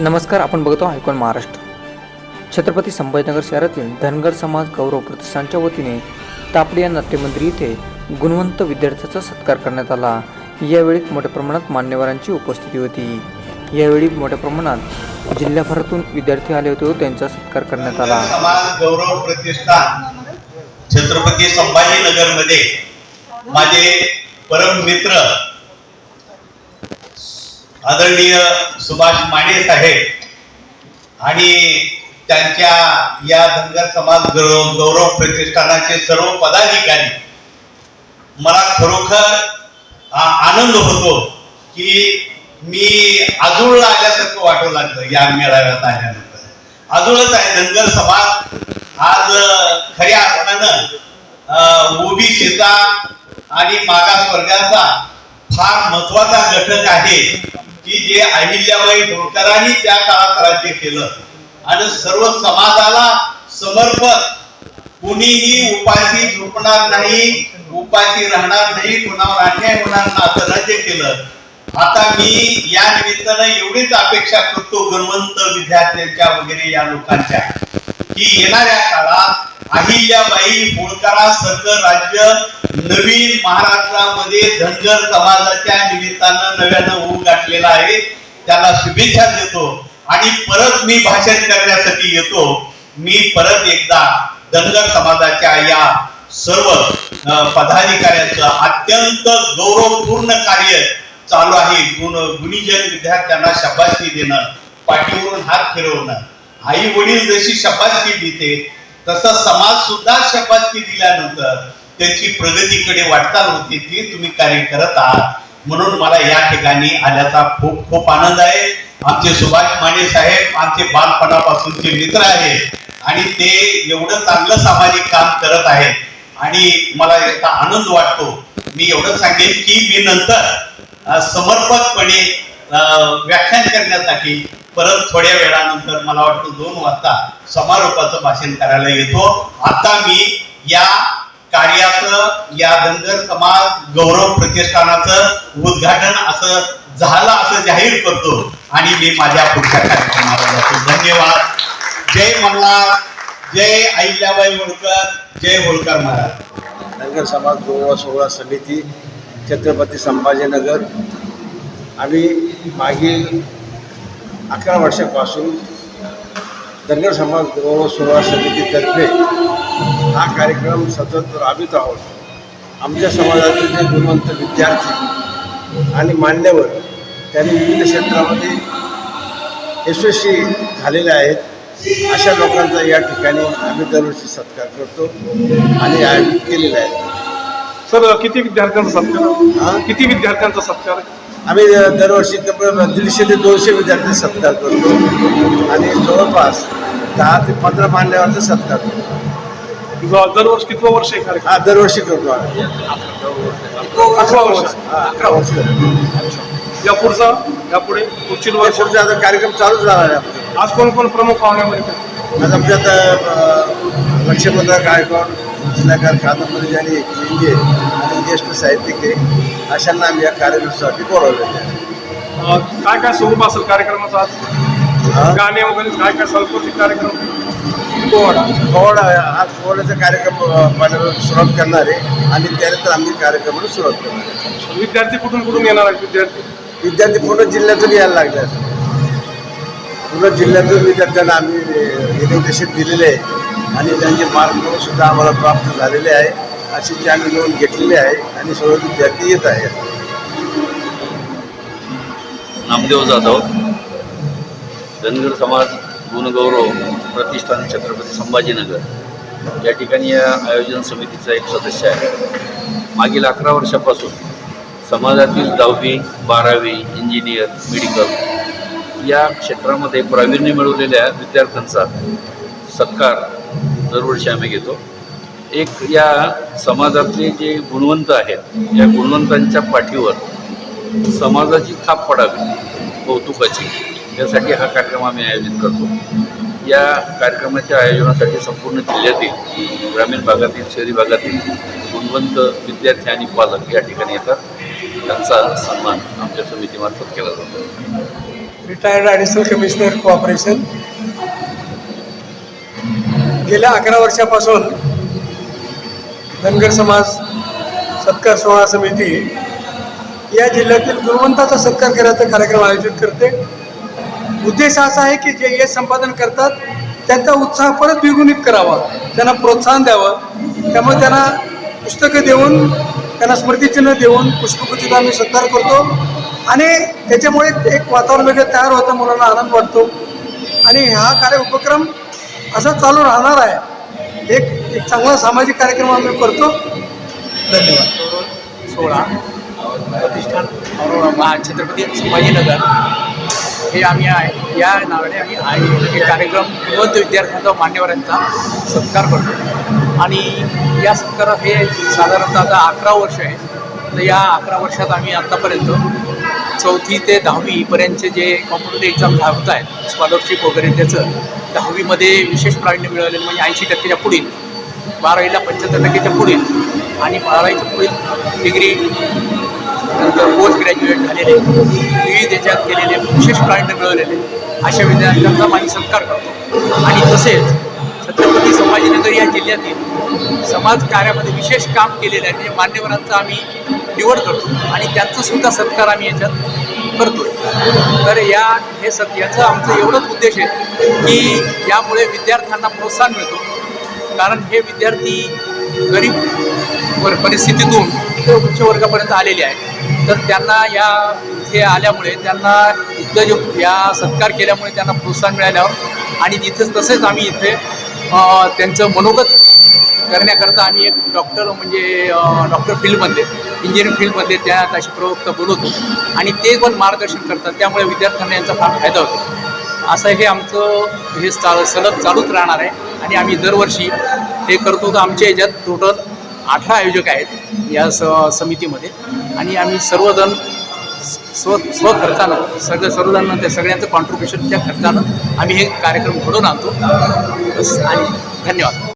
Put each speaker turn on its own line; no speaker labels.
नमस्कार आपण बघतो ऐकून महाराष्ट्र. छत्रपती संभाजीनगर शहरातील धनगर समाज गौरव प्रतिष्ठानच्या वतीने तापडी या नाट्यमंदिर येथे गुणवंत विद्यार्थ्याचा सत्कार करण्यात आला. यावेळी मोठ्या प्रमाणात मान्यवरांची उपस्थिती होती. यावेळी मोठ्या प्रमाणात जिल्ह्याभरातून विद्यार्थी आले होते व त्यांचा सत्कार करण्यात आला.
समाज गौरव प्रतिष्ठान छत्रपती संभाजीनगरमध्ये माझे परम मित्र आदरणीय सुभाष माने साहेब आणि त्यांच्या या धनगर समाज गौरव प्रतिष्ठानाचे सर्व पदाधिकारी मला खरोखर आनंद होतो की मी आजूळला आल्यासारखं वाटू लागलं या मेळाव्यात आल्यानंतर. आजूळच आहे धनगर समाज. आज खऱ्या अर्थानं ओबीसीचा आणि मागास वर्गाचा फार महत्त्वाचा घटक आहे. की जे अहिल्याबाई होळकरांनी त्या काळात राज्य केलं. आणि सर्व समाजाला समर्पक कुणीही उपाशी झोपणार नाही उपाशी राहणार नाही कुणावर अन्याय होणार ना असं राज्य केलं. आता मी या निमित्तानं एवढीच अपेक्षा करतो गुणवंत विद्यार्थ्यांच्या वगैरे या लोकांच्या की येणाऱ्या काळात अहिल्याबाई होळकरांसारखं राज्य नवीन महाराष्ट्रामध्ये धनगर समाजाच्या निमित्तानं नव्यानं होऊ गाठलेला आहे. त्याला शुभेच्छा देतो आणि परत मी भाषण करण्यासाठी येतो. मी परत एकदा धनगर समाजाच्या या सर्व पदाधिकाऱ्यांचं अत्यंत गौरवपूर्ण कार्य चालू आहे. गुण गुणीजन विद्यार्थ्यांना शबासकी देणं पाठीवरून हात फिरवणं आई वडील जशी शबासकी देते तसा समाज सुद्धा शबासकी दिल्यानंतर त्यांची प्रगतीकडे वाटचाल होते ती तुम्ही कार्य करत आहात. म्हणून मला या ठिकाणी आल्याचा खूप खूप आनंद आहे. आमचे सुभाष माने साहेब आमचे बालपणापासूनचे मित्र आहेत आणि ते एवढं चांगलं सामाजिक काम करत आहेत. आणि मला याचा आनंद वाटतो. मी एवढं सांगेन की मी नंतर समर्पकपणे व्याख्यान करण्यासाठी परत थोड्या वेळानंतर मला वाटतं दोन वाजता समारोपाचं भाषण करायला येतो. आता मी या कार्याचं या धनगर समाज गौरव प्रतिष्ठानाचं उद्घाटन असं झालं असं जाहीर करतो आणि मी माझ्या पुढच्या कार्यक्रमाला जातो. धन्यवाद. जय मल्हार. जय अहिल्याबाई होळकर. जय होळकर महाराज.
धनगर समाज गौरव सोहळा समिती छत्रपती संभाजीनगर. आम्ही मागील अकरा वर्षापासून धनगर समाज गौरव सोहळा समितीतर्फे हा कार्यक्रम सतत राबवित आहोत. आमच्या समाजातील जे गुणवंत विद्यार्थी आणि मान्यवर त्यांनी विविध क्षेत्रामध्ये यशस्वी झालेले आहेत. अशा लोकांचा या ठिकाणी आम्ही दरवर्षी सत्कार करतो आणि आयोजित केलेला आहे.
सर किती विद्यार्थ्यांचा? सत्कार? किती विद्यार्थ्यांचा सत्कार?
आम्ही दरवर्षी तब्बल दीडशे ते दोनशे विद्यार्थी सत्कार करतो. आणि जवळपास दहा ते पंधरा मान्यवरचा सत्कार करतो.
दरवर्षी कितवं वर्ष आहे कार्यक्रम?
हा दरवर्षी करतो आम्ही.
वर्ष.
हा अकरा वर्ष.
या पुढचा या पुढे पुढची वर्ष
पुढचा आता कार्यक्रम चालूच राहणार आहे आमचा.
आज कोण कोण प्रमुख पाहुण्यामध्ये?
आज आमच्यात अं, लक्ष्मणराव गायकवाड रचनाकार कादंबरी आणि लिंगे आणि ज्येष्ठ साहित्यिक आहे. अशांना आम्ही या कार्यक्रमासाठी बोलावलेले आहे.
अं, काय काय स्वरूप असेल कार्यक्रमाचा आज? गाणे वगैरे काय काय सांस्कृतिक कार्यक्रम?
पोवाडा पोवाडा हा पोवाड्याचा कार्यक्रम सुरुवात करणार आहे. आणि त्यानंतर आम्ही कार्यक्रमाला सुरुवात करणार आहे.
विद्यार्थी कुठून कुठून येणार आहेत विद्यार्थी?
विद्यार्थी पूर्ण जिल्ह्यातून यायला लागले आहेत. पूर्ण जिल्ह्यातून विद्यार्थ्यांना आम्ही निर्देशित दिलेले आहे. आणि त्यांचे मार्गदर्शनसुद्धा आम्हाला प्राप्त झालेले आहे. अशी ती आम्ही लोन घेतलेली आहे आणि सर्व विद्यार्थी येत आहे
नामदेव जाधव धनगर समाज गुणगौरव प्रतिष्ठान छत्रपती संभाजीनगर. या ठिकाणी या आयोजन समितीचा एक सदस्य आहे. मागील अकरा वर्षापासून समाजातील दहावी बारावी इंजिनियर मेडिकल या क्षेत्रामध्ये प्रावीण्य मिळवलेल्या विद्यार्थ्यांचा सत्कार दरवर्षी आम्ही घेतो. एक या समाजातले जे गुणवंत आहेत या गुणवंतांच्या पाठीवर समाजाची थाप पडावी कौतुकाची यासाठी हा कार्यक्रम आम्ही आयोजित करतो. या कार्यक्रमाच्या आयोजनासाठी संपूर्ण जिल्ह्यातील ग्रामीण भागातील शहरी भागातील गुणवंत विद्यार्थी आणि पालक या ठिकाणी येतात. त्यांचा सन्मान आमच्या समितीमार्फत केला जातो.
रिटायर्ड ॲडिशनल कमिशनर कोऑपरेशन गेल्या अकरा वर्षापासून धनगर समाज सत्कार सोहळा समिती या जिल्ह्यातील गुणवंताचा सत्कार करायचा कार्यक्रम आयोजित करते. उद्देश असा आहे की जे यश संपादन करतात त्यांचा उत्साह परत द्विगुणित करावा त्यांना प्रोत्साहन द्यावं. त्यामुळे त्यांना पुस्तकं देऊन त्यांना स्मृतिचिन्ह देऊन पुष्पगुच्छ आम्ही सत्कार करतो. आणि त्याच्यामुळे एक वातावरण वेगळं तयार होतं मुलांना आनंद वाटतो. आणि हा कार्य उपक्रम असा चालू राहणार आहे. एक एक चांगला सामाजिक कार्यक्रम आम्ही करतो. धन्यवाद.
सोळा प्रतिष्ठान छत्रपती संभाजीनगर. हे आम्ही आहे या नावाने आम्ही आहे. हे कार्यक्रम गुणवंत विद्यार्थ्यांचा मान्यवरांचा सत्कार करतो. आणि या सत्कारात हे साधारणतः आता अकरा वर्ष आहे तर या अकरा वर्षात आम्ही आत्तापर्यंत चौथी ते दहावीपर्यंतचे जे कॉम्पिटेटिव्ह एक्झाम होत आहेत स्कॉलरशिप वगैरे त्याचं दहावीमध्ये विशेष प्रावीण्य मिळवलेलं म्हणजे ऐंशी टक्केच्या पुढील बारावीला पंच्याहत्तर टक्केच्या पुढील आणि बारावीच्या पुढील डिग्री नंतर पोस्ट ग्रॅज्युएट झालेले विविध याच्यात केलेले विशेष प्रावीण्य मिळवलेले अशा विद्यार्थ्यांचा आम्ही सत्कार करतो. आणि तसेच छत्रपती संभाजीनगर या जिल्ह्यातील समाज कार्यामध्ये विशेष काम केलेलं आहे. म्हणजे मान्यवरांचा आम्ही निवड करतो आणि त्यांचा सुद्धा सत्कार आम्ही याच्यात करतो तर या हे सत याचं आमचं एवढंच उद्देश आहे की यामुळे विद्यार्थ्यांना प्रोत्साहन मिळतो. कारण हे विद्यार्थी गरीब वर परिस्थितीतून ते उच्च वर्गापर्यंत आलेले आहेत. तर त्यांना या इथे आल्यामुळे त्यांना इथलं जे या सत्कार केल्यामुळे त्यांना प्रोत्साहन मिळाल्यावर आणि तिथेच तसेच आम्ही इथे त्यांचं मनोगत करण्याकरता आम्ही एक डॉक्टर म्हणजे डॉक्टर फील्डमध्ये इंजिनिअरिंग फील्डमध्ये त्या अशी प्रवक्ता बोलवतो. आणि ते पण मार्गदर्शन करतात. त्यामुळे विद्यार्थ्यांना यांचा फार फायदा होतो. असं हे आमचं हे चा सलग चालूच राहणार आहे. आणि आम्ही दरवर्षी हे करतो. तर आमच्या याच्यात टोटल अठरा आयोजक आहेत या स समितीमध्ये. आणि आम्ही सर्वजण स्व स्वखर्चानं सगळं सर्वजण त्या सगळ्यांचं कॉन्ट्रीब्युशनच्या खर्चानं आम्ही हे कार्यक्रम घडवून आणतो. बस आणि धन्यवाद.